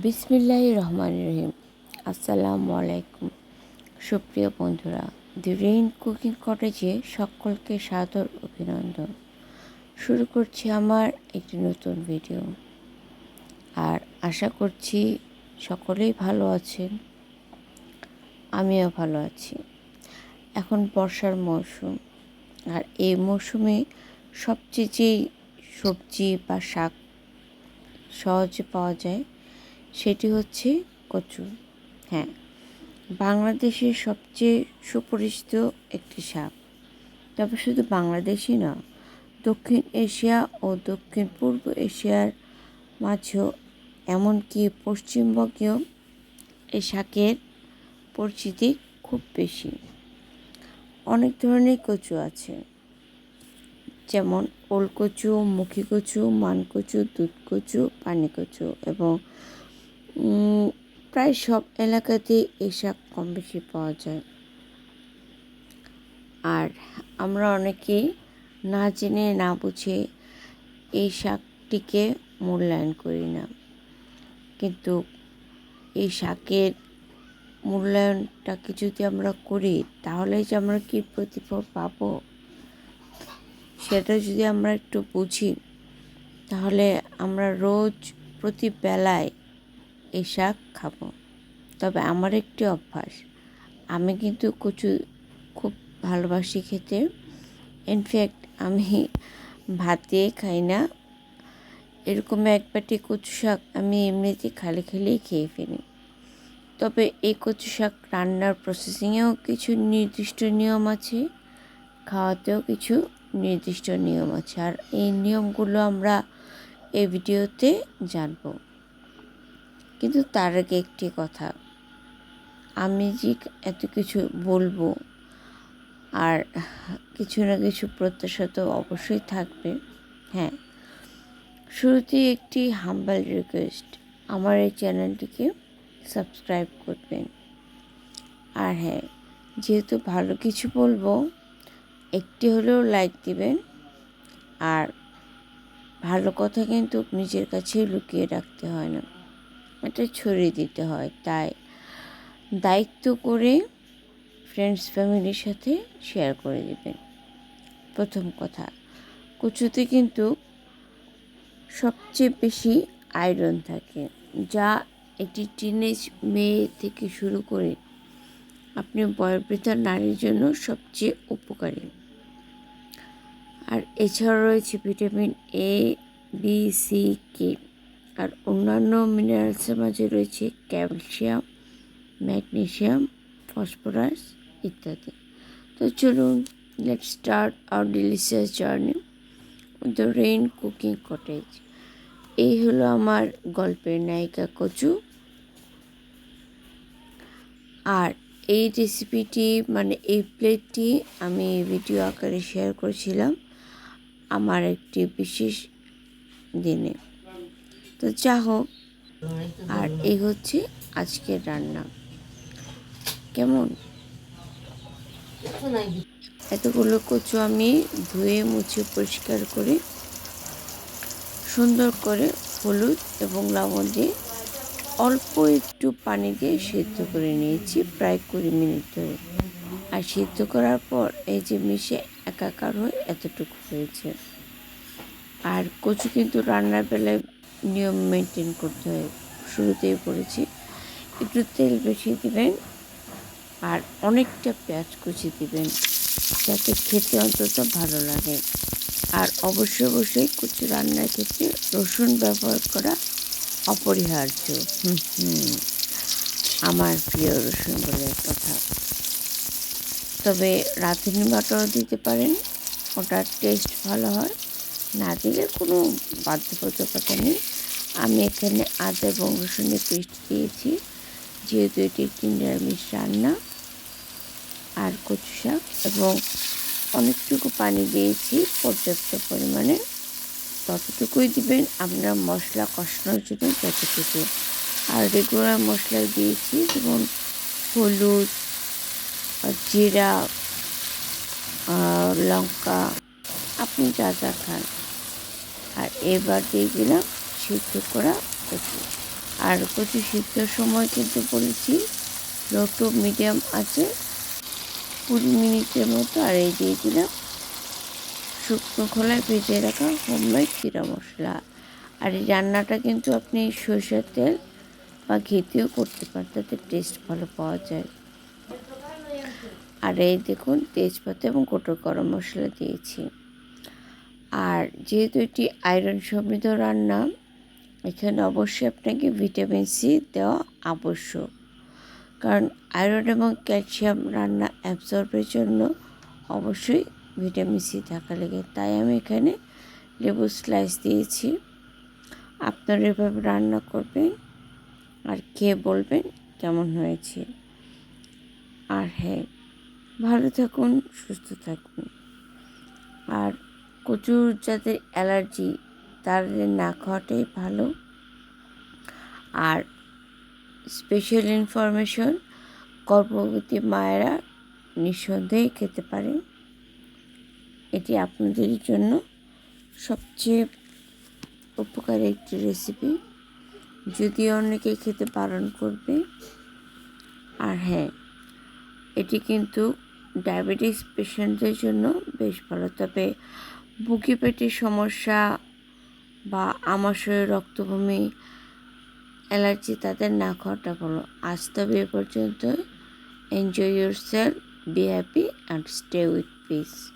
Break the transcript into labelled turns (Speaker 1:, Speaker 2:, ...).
Speaker 1: বিসমিল্লাহ রহমান রহিম। আসসালামু আলাইকুম। সুপ্রিয় বন্ধুরা, দি রেইন কুকিং কটেজে সকলকে সাদর অভিনন্দন। শুরু করছি আমার একটি নতুন ভিডিও। আর আশা করছি সকলেই ভালো আছেন। আমিও ভালো আছি। এখন বর্ষার মৌসুম। আর এই মৌসুমে সবচেয়ে যেই সবজি বা শাক সহজে পাওয়া যায় সেটি হচ্ছে কচু হ্যাঁ বাংলাদেশের সবচেয়ে সুপরিচিত একটি শাক তবে শুধু বাংলাদেশই না, দক্ষিণ এশিয়া ও দক্ষিণ পূর্ব এশিয়ার মাঝেও এমনকি পশ্চিমবঙ্গেও এই শাকের পরিচিতি খুব বেশি। অনেক ধরনের কচু আছে, যেমন ওলকচু, মুখী কচু, মানকচু দুধ কচু পানি কচু এবং প্রায় সব এলাকাতেই এই শাক কম বেশি পাওয়া যায়। আর আমরা অনেকেই না জেনে না বুঝে এই শাকটিকে মূল্যায়ন করি না। কিন্তু এই শাকের মূল্যায়নটাকে যদি আমরা করি তাহলে যে আমরা কী প্রতিফল পাব? সেটা যদি আমরা একটু বুঝি, তাহলে আমরা রোজ প্রতি বেলায় এই শাক খাব। তবে আমার একটি অভ্যাস, আমি কিন্তু কচু খুব ভালোবাসি খেতে। ইনফ্যাক্ট আমি ভাত খাই না। এরকম এক বাটি কচু শাক আমি এমনিতে খালি খেলেই খেয়ে ফেলি। তবে এই কচু শাক রান্নার প্রসেসিংয়েও কিছু নির্দিষ্ট নিয়ম আছে, খাওয়াতেও কিছু নির্দিষ্ট নিয়ম আছে। আর এই নিয়মগুলো আমরা এই ভিডিওতে জানব। কিন্তু তার আগে একটি কথা। আমি যে এত কিছু বলব আর কিছু না কিছু প্রত্যাশা তো অবশ্যই থাকবে। হ্যাঁ শুরুতেই একটি হাম্বাল রিকোয়েস্ট আমার এই চ্যানেলটিকে সাবস্ক্রাইব করবেন। আর হ্যাঁ যেহেতু ভালো কিছু বলব, একটি হলেও লাইক দিবেন। আর ভালো কথা কিন্তু নিজের কাছেই লুকিয়ে রাখতে হয় না। এটা ছড়িয়ে দিতে হয়। তাই দায়িত্ব করে ফ্রেন্ডস ফ্যামিলির সাথে শেয়ার করে দেবেন। প্রথম কথা, কচুতে কিন্তু সবচেয়ে বেশি আয়রন থাকে, যা একটি টিনেজ মেয়ে থেকে শুরু করে আপনি বয়োবৃদ্ধা নারীর জন্য সবচেয়ে উপকারী। আর এছাড়া রয়েছে vitamin A B C K আর অন্যান্য মিনারেলসের মাঝে রয়েছে ক্যালসিয়াম ম্যাগনেশিয়াম ফসফরাস ইত্যাদি। তো চলুন let start our delicious journey the rain cooking cottage এই হলো আমার গল্পের নায়িকা কচু। আর এই রেসিপিটি মানে এই প্লেটটি আমি ভিডিও আকারে শেয়ার করেছিলাম আমার একটি বিশেষ দিনে। তো যা হোক, আর এই হচ্ছে আজকের রান্না। কেমন? এতগুলো কচু আমি ধুয়ে, মুছে, পরিষ্কার করে, সুন্দর করে হলুদ এবং লবণ দিয়ে অল্প একটু পানি দিয়ে সেদ্ধ করে নিয়েছি প্রায় কুড়ি মিনিট ধরে। আর সিদ্ধ করার পর এই যে মিশে একাকার হয়ে এতটুকু হয়েছে। আর কচু কিন্তু রান্নার বেলায় নিয়ম মেনটেন করতে হয়। শুরুতেই পড়েছি একটু তেল বেশি দিবেন আর অনেকটা পেঁয়াজ কুচি দিবেন, যাতে খেতে অন্তত ভালো লাগে। আর অবশ্যই অবশ্যই কচু রান্নার ক্ষেত্রে রসুন ব্যবহার করা অপরিহার্য। আমার প্রিয় রসুন বলে কথা। তবে রাঁধুনি বাটাও দিতে পারেন, ওটার টেস্ট ভালো হয়। দিলে কোনো বাধ্যবাধকতা নেই। আমি এখানে আদা এবং রসুনের পেস্ট দিয়েছি। যেহেতু এটি একটি নিরামিষ রান্না, আর কচু শাক এবং অনেকটুকু পানি দিয়েছি, পর্যাপ্ত পরিমাণে। ততটুকুই দিবেন আপনার মশলা কষানোর জন্য যতটুকু। আর রেগুলার মশলা দিয়েছি, যেমন হলুদ জিরা লঙ্কা। আপনি যা যা খান। আর এবার দিয়ে দিলাম সিদ্ধ করা কচু। আর কচু সিদ্ধর সময় কিন্তু বলেছি লো টু মিডিয়াম আছে, কুড়ি মিনিটের মতো, আর এই দিয়ে দিলাম শুকনো খোলায় ভেজে রাখা হোমমেড জিরা মশলা। আর এই রান্নাটা কিন্তু আপনি সরষের তেল বা ঘিতেও করতে পারেন, তাতে টেস্ট ভালো পাওয়া যায়। আর এই দেখুন, তেজপাতা এবং গোটা গরম মশলা দিয়েছি। আর যেহেতু এটি আয়রন সমৃদ্ধ রান্না, এখানে অবশ্যই আপনাকে ভিটামিন সি দেওয়া আবশ্যক। কারণ আয়রন এবং ক্যালসিয়াম রান্না অ্যাবজর্বের জন্য অবশ্যই ভিটামিন সি থাকা লাগে। তাই আমি এখানে লেবু স্লাইস দিয়েছি। আপনারা এভাবে রান্না করবেন আর খেয়ে বলবেন কেমন হয়েছে। আর হ্যাঁ ভালো থাকুন, সুস্থ থাকুন। আর কচুর যাদের অ্যালার্জি, তাদের না খাওয়াটাই ভালো। আর স্পেশাল ইনফরমেশন গর্ভবতী মায়েরা নিঃসন্দেহে খেতে পারে। এটি আপনাদের জন্য সবচেয়ে উপকারী একটি রেসিপি যদি অনেকে খেতে বারণ করবে, আর হ্যাঁ এটি কিন্তু ডায়াবেটিস পেশেন্টদের জন্য বেশ ভালো। তবে বুকি পেটের সমস্যা বা আমাশয় রক্তভূমি, অ্যালার্জি তাদের না খাওয়াটা ভালো আজ তবে এ পর্যন্ত enjoy yourself be happy and stay with peace